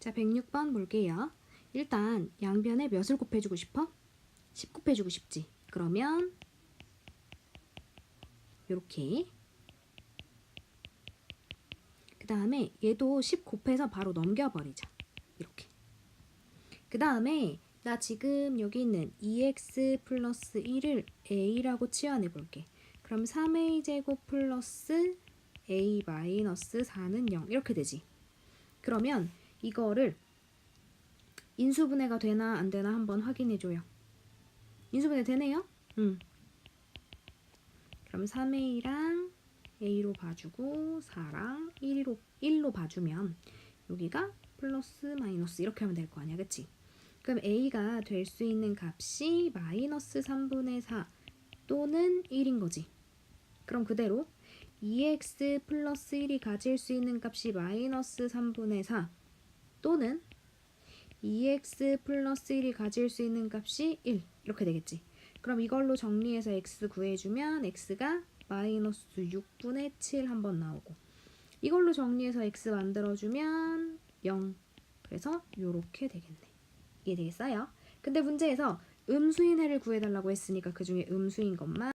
자, 106번 볼게요. 일단 양변에 몇을 곱해주고 싶어? 10 곱해주고 싶지. 그러면 이렇게 그 다음에 얘도 10 곱해서 바로 넘겨버리자. 이렇게. 그 다음에 나 지금 여기 있는 2x 플러스 1을 a라고 치환해 볼게. 그럼 3a 제곱 플러스 a 마이너스 4는 0 이렇게 되지. 그러면 이거를 인수분해가 되나 안 되나 한번 확인해 줘요. 인수분해 되네요? 응. 그럼 3a랑 a로 봐주고 4랑 1로 1로 봐주면 여기가 플러스 마이너스 이렇게 하면 될 거 아니야, 그치? 그럼 a가 될 수 있는 값이 마이너스 3분의 4 또는 1인 거지. 그럼 그대로 2x 플러스 1이 가질 수 있는 값이 마이너스 3분의 4 또는 2x 플러스 1이 가질 수 있는 값이 1 이렇게 되겠지. 그럼 이걸로 정리해서 x 구해주면 x가 마이너스 6분의 7 한번 나오고 이걸로 정리해서 x 만들어주면 0 그래서 요렇게 되겠네. 이해되겠어요? 근데 문제에서 음수인 해를 구해달라고 했으니까 그 중에 음수인 것만